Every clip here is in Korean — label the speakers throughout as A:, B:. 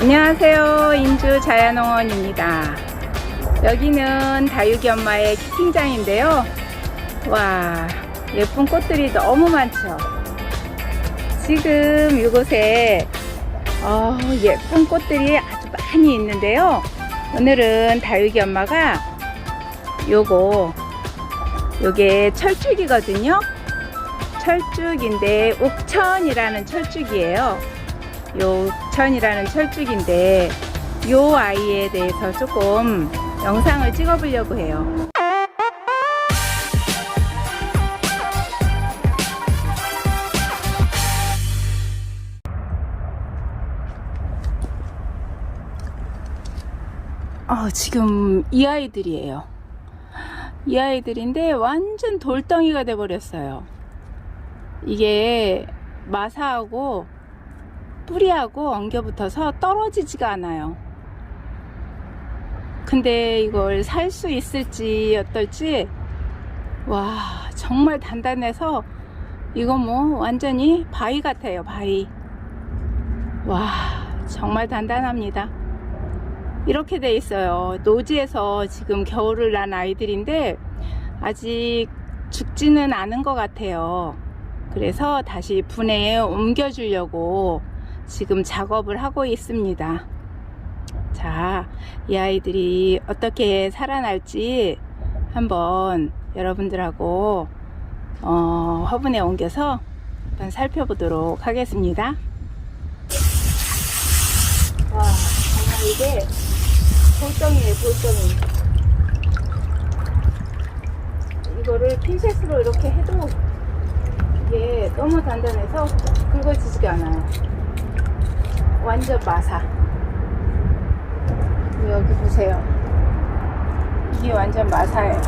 A: 안녕하세요. 인주 자연농원입니다. 여기는 다육이 엄마의 키팅장인데요. 와, 예쁜 꽃들이 너무 많죠. 지금 이곳에 어, 예쁜 꽃들이 아주 많이 있는데요. 오늘은 다육이 엄마가 요거 요게 철쭉이거든요. 철쭉인데 옥천이라는 철쭉이에요. 요 옥천이라는 철쭉인데 요 아이에 대해서 조금 영상을 찍어보려고 해요. 어, 지금 이 아이들이에요. 이 아이들인데 완전 돌덩이가 돼 버렸어요. 이게 마사하고 뿌리하고 엉겨 붙어서 떨어지지가 않아요. 근데 이걸 살 수 있을지 어떨지 와 정말 단단해서 이거 뭐 완전히 바위 같아요 바위. 와 정말 단단합니다. 이렇게 돼 있어요. 노지에서 지금 겨울을 난 아이들인데 아직 죽지는 않은 것 같아요. 그래서 다시 분해에 옮겨 주려고 지금 작업을 하고 있습니다. 자, 이 아이들이 어떻게 살아날지 한번 여러분들하고 어, 화분에 옮겨서 한번 살펴보도록 하겠습니다. 와, 정말 이게 돌덩이에요, 돌덩이. 이거를 핀셋으로 이렇게 해도 이게 너무 단단해서 굵어지지가 않아요. 완전 마사. 여기 보세요. 이게 완전 마사예요.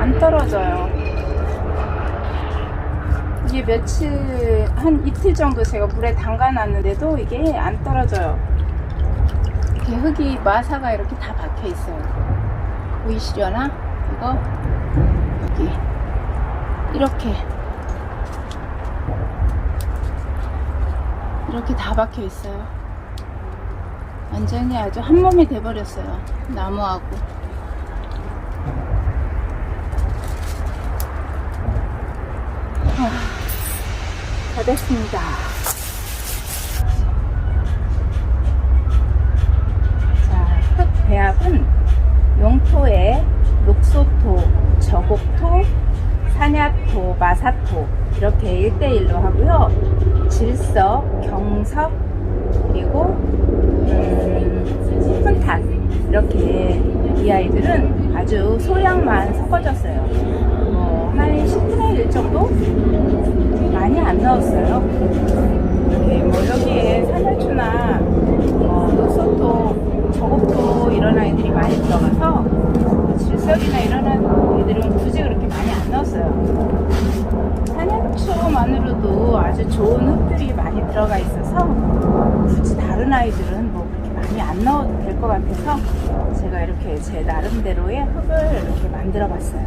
A: 안 떨어져요. 이게 며칠, 한 이틀 정도 제가 물에 담가 놨는데도 이게 안 떨어져요. 이렇게 흙이, 마사가 이렇게 다 박혀 있어요. 보이시려나? 이거? 여기. 이렇게. 이렇게 다 박혀 있어요. 완전히 아주 한 몸이 돼버렸어요. 나무하고. 아, 다 됐습니다. 자, 흙 배합은 용토에 녹소토, 저곡토, 산야토, 마사토 이렇게 1대1로 하고요. 질석, 경석, 그리고 음, 훈탄 이렇게 이 아이들은 아주 소량만 섞어졌어요. 뭐한 10분의 1 정도? 많이 안 넣었어요. 네, 뭐 여기에 산야초나 어, 녹소토, 저곡토 이런 아이들이 많이 들어가서 뭐 질석이나 이런 아이들은 굳이 그렇게 많이 안 넣었어요. 산야초만으로도 아주 좋은 흙 들어가 있어서 굳이 다른 아이들은 뭐 그렇게 많이 안 넣어도 될 것 같아서 제가 이렇게 제 나름대로의 흙을 이렇게 만들어 봤어요.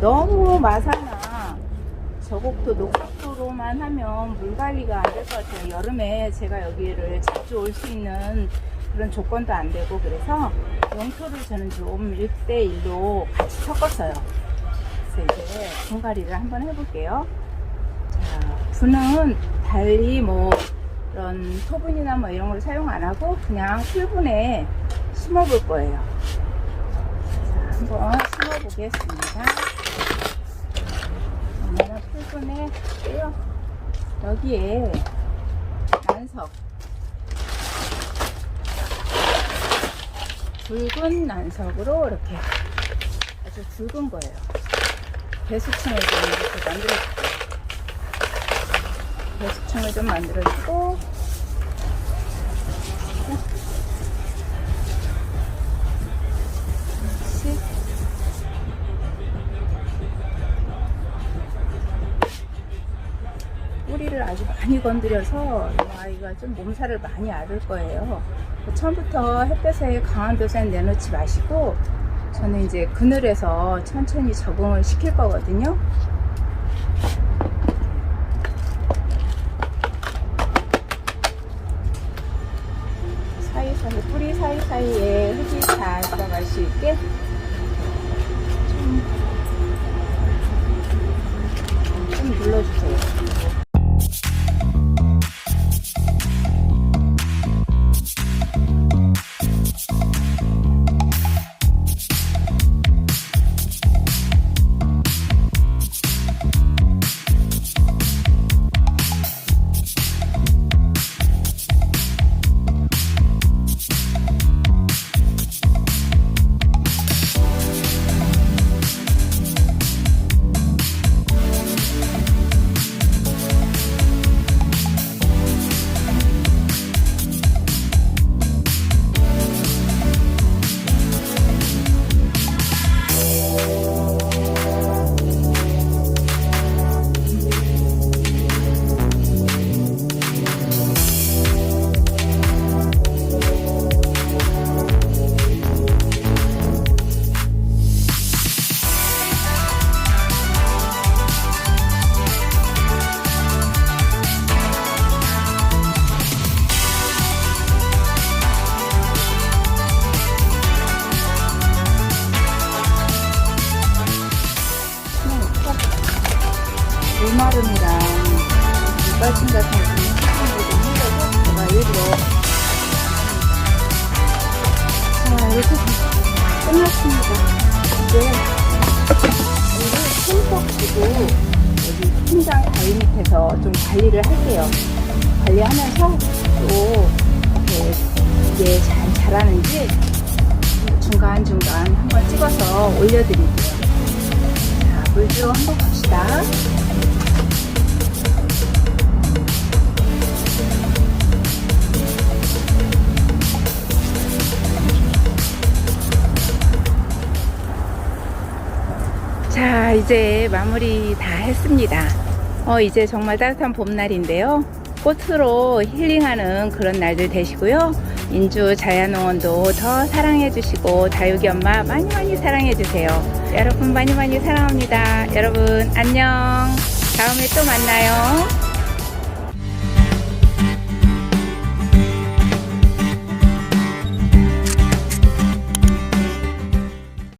A: 너무 마사나 저곡도 녹곡도로만 하면 물 관리가 안 될 것 같아요. 여름에 제가 여기를 자주 올 수 있는 그런 조건도 안 되고 그래서 영토를 저는 좀 1대1로 같이 섞었어요. 그래서 이제 분갈이를 한번 해볼게요. 자, 분은 달리 뭐 이런 토분이나 뭐 이런 걸 사용 안 하고 그냥 풀분에 심어 볼 거예요. 자, 한번 심어 보겠습니다. 오늘은 풀분에 떼요. 여기에 난석 붉은 난석으로 이렇게 아주 굵은 거예요. 배수층을 좀 이렇게 만들어줄게요. 배수층을 좀 만들어주고 뿌리를 아주 많이 건드려서 이 아이가 좀 몸살을 많이 앓을 거예요. 처음부터 햇볕에 강한 볕에 내놓지 마시고 저는 이제 그늘에서 천천히 적응을 시킬 거거든요. 几个 물마름이랑 물빨침 같은 거 힘들어서 제가 일부러 자 이렇게 끝났습니다. 이제 여기 손톱 주고 여기 팀장 바위 밑에서 좀 관리를 할게요. 관리하면서 또 이렇게 이게 잘 자라는지 중간중간 한번 찍어서 올려드릴게요 자 물주 한번 봅시다 자, 이제 마무리 다 했습니다. 어, 이제 정말 따뜻한 봄날인데요. 꽃으로 힐링하는 그런 날들 되시고요. 인주 자연농원도 더 사랑해주시고, 다육이 엄마 많이 많이 사랑해주세요. 여러분 많이 많이 사랑합니다. 여러분, 안녕. 다음에 또 만나요.